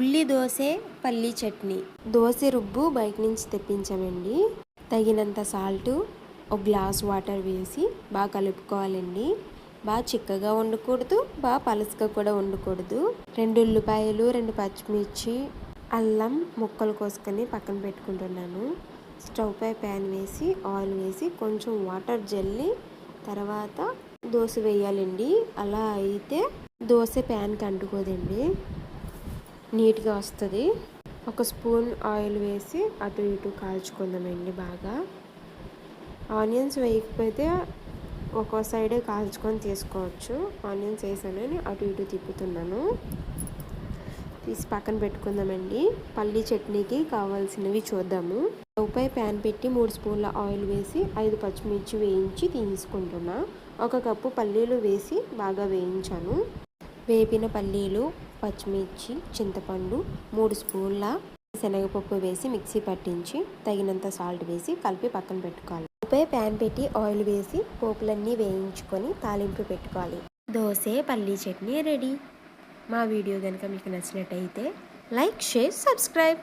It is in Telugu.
ఉల్లి దోశ పల్లీ చట్నీ. దోశ రుబ్బు బయట నుంచి తెప్పించామండి. తగినంత సాల్ట్ ఒక గ్లాస్ వాటర్ వేసి బాగా కలుపుకోవాలండి. బాగా చిక్కగా ఉండకూడదు బాగా పలసగా కూడా ఉండకూడదు రెండు ఉల్లిపాయలు రెండు పచ్చిమిర్చి అల్లం ముక్కలు కోసుకొని పక్కన పెట్టుకుంటున్నాను. స్టవ్ పై ప్యాన్ వేసి ఆయిల్ వేసి కొంచెం వాటర్ జల్లి తర్వాత దోశ వేయాలండి. అలా అయితే దోశ ప్యాన్కి అంటుకోదండి నీట్గా వస్తుంది. ఒక స్పూన్ ఆయిల్ వేసి అటు ఇటు కాల్చుకుందామండి బాగా. ఆనియన్స్ వేయకపోతే ఒక్కో సైడే కాల్చుకొని తీసుకోవచ్చు. ఆనియన్స్ వేసానని అటు ఇటు తిప్పుతున్నాను. తీసి పక్కన పెట్టుకుందామండి. పల్లీ చట్నీకి కావాల్సినవి చూద్దాము. స్టవ్పై ప్యాన్ పెట్టి మూడు స్పూన్ల ఆయిల్ వేసి ఐదు పచ్చిమిర్చి వేయించి తీసుకుంటున్నా. ఒక కప్పు పల్లీలు వేసి బాగా వేయించాను. వేపిన పల్లీలు పచ్చిమిర్చి చింతపండు మూడు స్పూన్ల శనగపప్పు వేసి మిక్సీ పట్టించి తగినంత సాల్ట్ వేసి కలిపి పక్కన పెట్టుకోవాలి. పై ప్యాన్ పెట్టి ఆయిల్ వేసి పోపులన్నీ వేయించుకొని తాలింపు పెట్టుకోవాలి. దోశ పల్లీ చట్నీ రెడీ. మా వీడియో కనుక మీకు నచ్చినట్టయితే లైక్ షేర్ సబ్స్క్రైబ్.